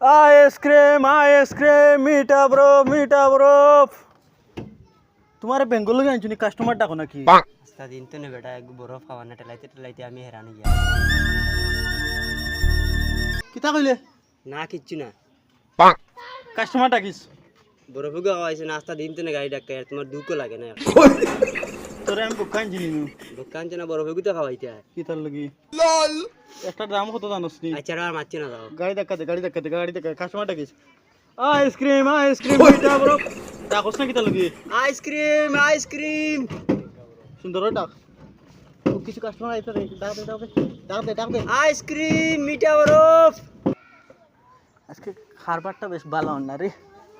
Ice cream ice cream মিঠা বরফ মিঠা বরফ তোমার বেঙ্গল লোক আনছো নি কাস্টমার ডাকো নাকি? আস্তা দিন তো বেটা এক বরফ খাওয়া না টেলাইতে টেলাইতে আমি হেরান গিয়া কিতা কইলে? না কিচ্ছু না। কাস্টমার ডাকিস বরফ গো খাওয়াইছে না আস্তা দিন তো নে গাড়ি ডাক্কা আর তোমার দুঃখ লাগে না। তোরে আমি বুক আনছি নিনু দোকান চেনা বরফ গো তো খাওয়াইতে কিতার লাগি? একটা দাম কত জানোস নি আচ্ছা আর মারছে না দাও গাড়ি ধাক্কা দে গাড়ি ধাক্কা দে গাড়ি ধাক্কা কাস্টমার ডাকিস আইসক্রিম আইসক্রিম মিঠা বরফ ডাকস না কিতা লাগি? Ice cream ice cream. সুন্দর ডাক কিছু কাস্টমার আইতে রে ডাক দে ডাক দে ডাক দে ডাক দে আইসক্রিম মিঠা বরফ আজকে খারবারটা বেশ ভালো না রে।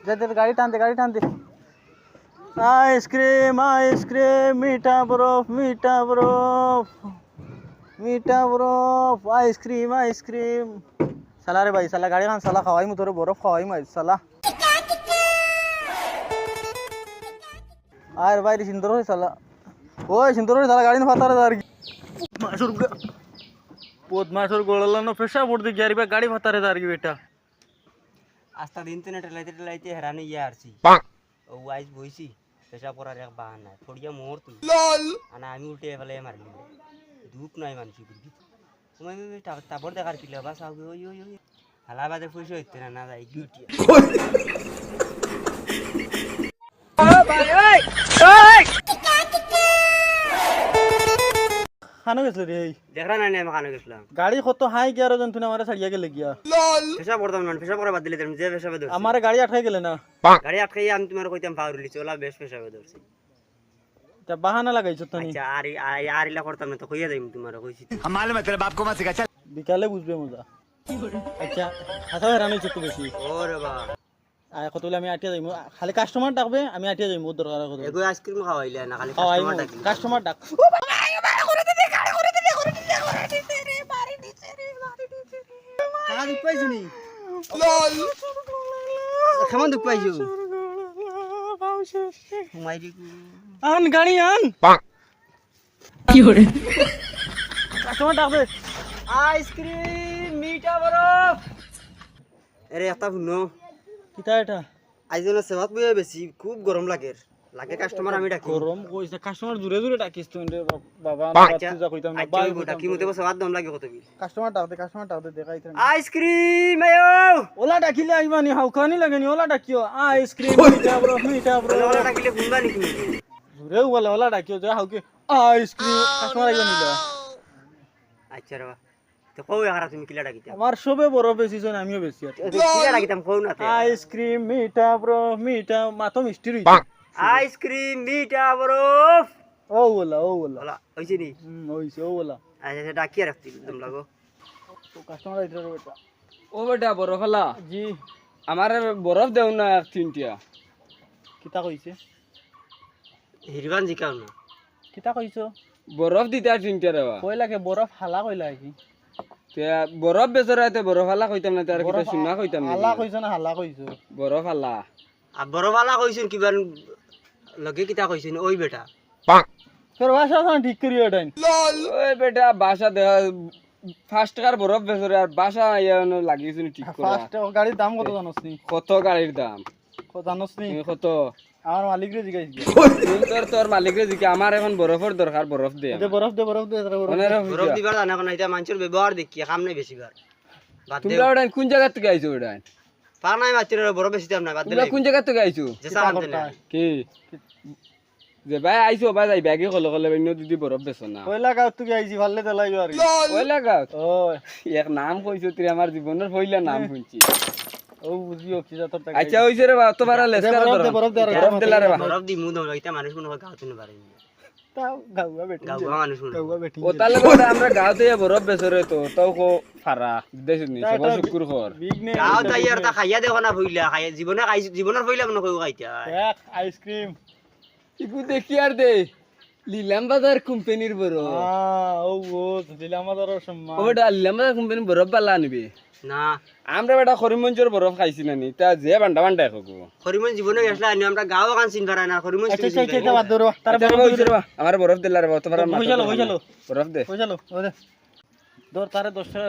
যাদের গাড়ি টানতে গাড়ি টানতে। আইসক্রিম আইসক্রিম মিঠা বরফ মিঠা বরফ। মিঠা বরফ আইসক্রিম আইসক্রিম সালা রে ভাই সালা গাড়ি খান সালা খাওয়াই মু তোরে বরফ খাওয়াই মাই সালা। আর ভাই রে সুন্দর হই সালা। ওই সুন্দর সালা গাড়ি না ফাতারে আর কি মাসুর পদ্মাসুর গোড়ালানো পেশা পড়তে গিয়ে আর গাড়ি ফাতারে আর কি বেটা। আস্তা দিন তো নে টেলাইতে টেলাইতে হেরান গিয়া আরছি। ও আইস বইছি পেশা পড়ার এক বাহানা ফড়িয়া মোর তুই আনা আমি উঠে ফেলে মারলি। দুঃখ নাই মানুষ বুঝবি তোমার তারপর দেখার পিলে বাস আগে ওই ওই ওই হালা বাদে পয়সা হইতে না না যাই গিউটি। খানো গেছিল রে দেখরা না আমি খানো গেছিলাম। গাড়ি কত হাই গিয়ার জন তুই আমার ছাড়িয়া গেলে গিয়া। পেশা পড়তাম না পেশা পড়া বাদ দিলে তুমি যে পেশা ধরছি আমার গাড়ি আটকাই গেলে না। গাড়ি আটকাই আমি তোমার কইতাম পাউরলি চলা বেশ পেশা ধরছি তা বাহানা লাগাইছো তো আচ্ছা আর আর ইলা করতাম না তো কইয়া যাইম তোমার কইছি বিকালে বুঝবে মজা। আচ্ছা হাসা হেরানি চোখ বেশি। ওরে বা আর কত আমি আটিয়া যাইমু। খালি কাস্টমার ডাকবে আমি আটিয়া যাইমু ওর দরকার কত এগো আইসক্রিম খাওয়াইলে না খালি কাস্টমার ডাকি। কাস্টমার ডাক টাকা দুঃখ পাইছো নি? কেমন দুঃখ পাইছো? আন গাড়ি আন। কাস্টমার ডাকবে আইসক্রিম মিঠা বরফ আরে এটা শুনো। কিতা এটা? আইজনে সেবাত বইয়া বেশি খুব গরম লাগে। লাগে কাস্টমার আমি ডাকি গরম কইছে কাস্টমার জুড়ে জুড়ে ডাকিস তুই বাবা যা কইতাম না আচ্ছা ওই ডাকি মতে সেবাত দম লাগে কত বিল। কাস্টমার ডাকতে কাস্টমার ডাকতে দেখাইতে আইসক্রিম আয়ো! ওলা ডাকিলে আইবানি হাউকানি লাগেনি ওলা ডাকিও। আইসক্রিম মিঠা বরফ মিঠা বরফ ওলা ডাকিলে নাকি নাকি জুরে বলে ওলা ডাকিও যে হাউকে আইসক্রিম কাস্টমার আইবানি লা। আচ্ছা রে তো কও এখারা তুমি কিলা ডাকিতা? আমার সবে বরফ বেশি জন আমিও বেশি আছি। কিলা ডাকিতাম কও না আইসক্রিম মিঠা বরফ মিঠা মাতো মিষ্টি রই আইসক্রিম মিঠা বরফ ও বলা ও বলা হইছে নি? হুম ওইছে ও বলা আচ্ছা আচ্ছা ডাকিয়া রাখতি দম লাগো। তো কাস্টমার আইতে রে বেটা ও বেটা বরফ হলা জি। আমার বরফ দেও না এক তিনটিয়া। কিতা কইছে? হিরবান জিকাও না কিতা কইছো? বরফ দিতে তিনটিয়া রেবা কইলাকে বরফ হালা কইলা কি? তে বরফ বেচরাতে বরফ হালা কইতাম না তার কিতা শুনা কইতাম না হালা কইছো না হালা কইছো? বরফ হালা। আর বড়বালা কইছেন কিবা লগে কিতা কইছেন? ওই বেটা। তোর ভাষা তো ঠিক করিও ডাইন ওই বেটা বাসা দেখা ফার্স্ট টাকার বরফ বেচরে আর বাসা ইয়ানো লাগিয়েছিল ঠিক করা ফার্স্ট গাড়ির দাম কত জানোস নি কত গাড়ির দাম? কত জানোস নি কত? আমার মালিক রে জিগাইছি তুই তোর তোর মালিকের দিকে আমার এখন বরফের দরকার বরফ দে দে বরফ দে বরফ দে বরফ বরফ দিবার জানা কোন এটা মানুষের ব্যবহার দেখি কাম নাই বেশিবার তোমরা ওটা কোন জায়গা থেকে আইছো ওটা পার নাই মাতির বরফ বেশি দাম নাই বাদ দিলে কোন জায়গা থেকে আইছো? যে সামান দেন কি? যে ভাই আইছো ভাই যাই ব্যাগে কলে কলে অন্য দিদি বরফ বেছো না। কইলা গাঁত তুই আইছি ভাললে তেলাই আর। ওই ওই। এক নাম কইছো তুই আমার জীবনের পহিলা নাম শুনছি। ও বুঝিও কি জাতর টাকা আচ্ছা হইছে রে বা তোমার লেসকার বরফ দে, বরফ দে, বরফ দিলা রে বা বরফ দি মুদ হইতা মানুষ কোন গাও তুই পারে মনে লিলাম বাজার কোম্পানির লিলাম বাজার কোম্পানির বরফ বালা আনবে। না। আমরা বেটা করিমঞ্জের বরফ খাইছি না নি তা যে বান্ডা বান্ডা খাব। হরিমন জীবনে গেছলা আনি আমরা গাও কান চিন পারা না হরিমন আচ্ছা আচ্ছা আচ্ছা এটা বাদ ধরো তার তার বরফ হইছে আমার বরফ দিলা রে বা তোমার হইছালো, হইছালো। বরফ দে। কই চলো ও দে। ধর তারে দশটা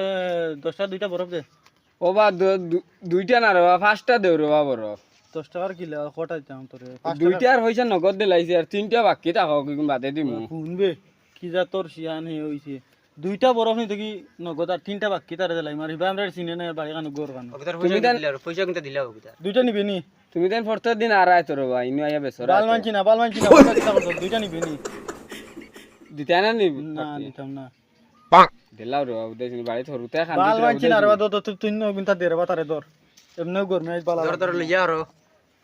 দশটা দুইটা বরফ দে। ও বা দুইটা না রে পাঁচটা দেও রে বা বরফ। দশ টাকার কিলো কটা দিতাম তোরে? দুইটা আর পয়সা নগদ দিলাইছে আর তিনটা বাকি থাকো বাদে দিমু। শুনবে কি যা তোর শিয়ান হে হইছে। দুইটা বরফ নিতে কি নগদ আর তিনটা বাকি তারে দিলাই মারি বা আমরা চিনে না বাড়ি কানো গোর কানো ওকে তার পয়সা কিন্তু দিলে আর, পয়সা কিন্তু দিলে ওকে তার দুইটা নিবি নি। তুমি দেন ফোর্থের দিন আর আয় তোর বা ইনু আইয়া বেসর বাল মানছি না বাল মানছি না দিতা? দুইটা নিবি নি। দিতে না নি না নিতাম না। পাক। দিলাও রে বাবু দেখিনি বাড়ি থরুতে খান বাল মানছি না রে বা তো তুই তুই নবিন তা দেরে বা তারে দর এমনিও গরমে আজ বালা ধর ধর লইয়া আরও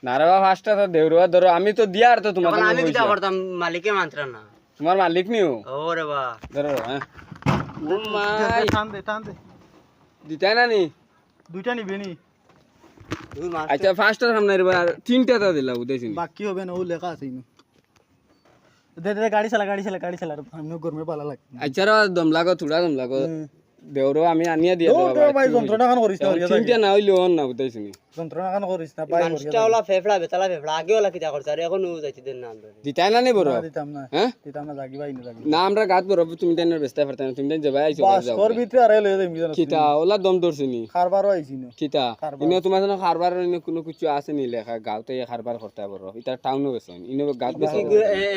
না রে বা পাঁচটা তো দেও রে বা আমি তো দিয়া আর তো তখন আমি কিটা করতাম মালিকে মানতরা না। তোমার মালিক নিও? ও রে বা ধরো হ্যাঁ টান দে টান দে। দুইটা না নি? দুইটা নিবি নি। আচ্ছা সামনে রে বা তিনটা তো দিলাও দেখিনি বাকি হবে না ও লেখা আছে দে দে গাড়ি চালা গাড়ি চালা গাড়ি চালা গরমে বালা লাগে আচ্ছা দম লাগো থোড়া দম লাগো দেও আমি আনিয়া দিয়ে দেবো ভাই যন্ত্রণা খান করিস না তিনটা না হইলে অন না বুঝাইছিনি যন্ত্রণা খান করিস না পাই মানুষটা ওলা ফেফড়া বেতালা ফেফড়া আগে ওলা কিটা করছে আর এখন ও যাইতে দেন না আমরা দিতাই না নি বড় দিতাম না। হ্যাঁ দিতাম না জাগি ভাই না জাগি না আমরা গাত বড় তুমি তাই না ব্যস্ত পারতাম তুমি তাই যাবাই আইছো বাস কর ভিতরে আরে লয়ে যাই মিজান কিতা ওলা দম ধরছিনি খারবারও আইছি না কিতা খারবার। ইনো তোমার জন্য খারবার ইনো কোনো কিছু আছে নি লেখা গাঁওতে খারবার করতে বড় এটা টাউনও গেছে ইনো গাত বেছে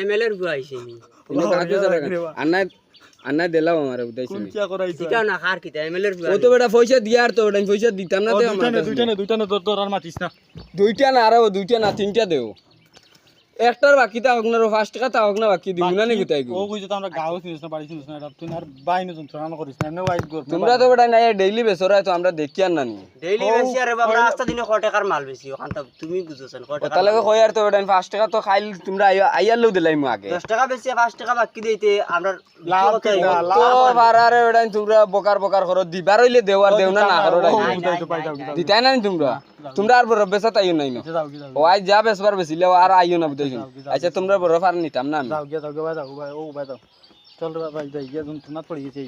এমএলএ এর গুয়া আইছে নি? ইনো গাত বেছে আন্নাই আমার করাইছো না ও তো বেটা পয়সা দিয়ার তো বেটা পয়সা দিতাম না দুইটা না দুইটা না দুইটা নে তোর তোর আর মাতিস না। দুইটা না আরও দুইটা না তিনটা দেও। একটার বাকি তা হোক না পাঁচ টাকা তা হোক না বাকি দিব না নি কোথায় ও কইছে তো আমরা গাও চিনিস না বাড়ি চিনিস না এটা তুই আর বাইনে যন্ত্রণা করিস না এমনি ওয়াইজ গরমে তোমরা তো বেটা নাই ডেইলি বেসরাই তো আমরা দেখি আর না নি। ডেইলি বেশি আর আমরা আস্তা দিনে ক টাকার মাল বেশি ওখান তো তুমি বুঝছন ক টাকা তাহলে কই আর তো বেটা পাঁচ টাকা তো খাইল তোমরা আইয়ার লো দিলাই মু আগে। দশ টাকা বেশি পাঁচ টাকা বাকি দিতে আমরা লাভ? না, তো বারারে বেটা তোমরা বকার বকার করো দিবার হইলে দেওয়ার দেও না না করো দিতাই না তোমরা? তোমরা আর বড় বেসা তাইও নাই। না যাও কি যাও। ও আই যা বেসবার বেশিলে আর আইও না বুঝাইছো আচ্ছা তোমরা বড় ফার নিতাম না আমি যাও গিয়া যাও গিয়া যাও ও ভাই যাও চল রে ভাই যাই গিয়া তোমার পড়ে গেছে।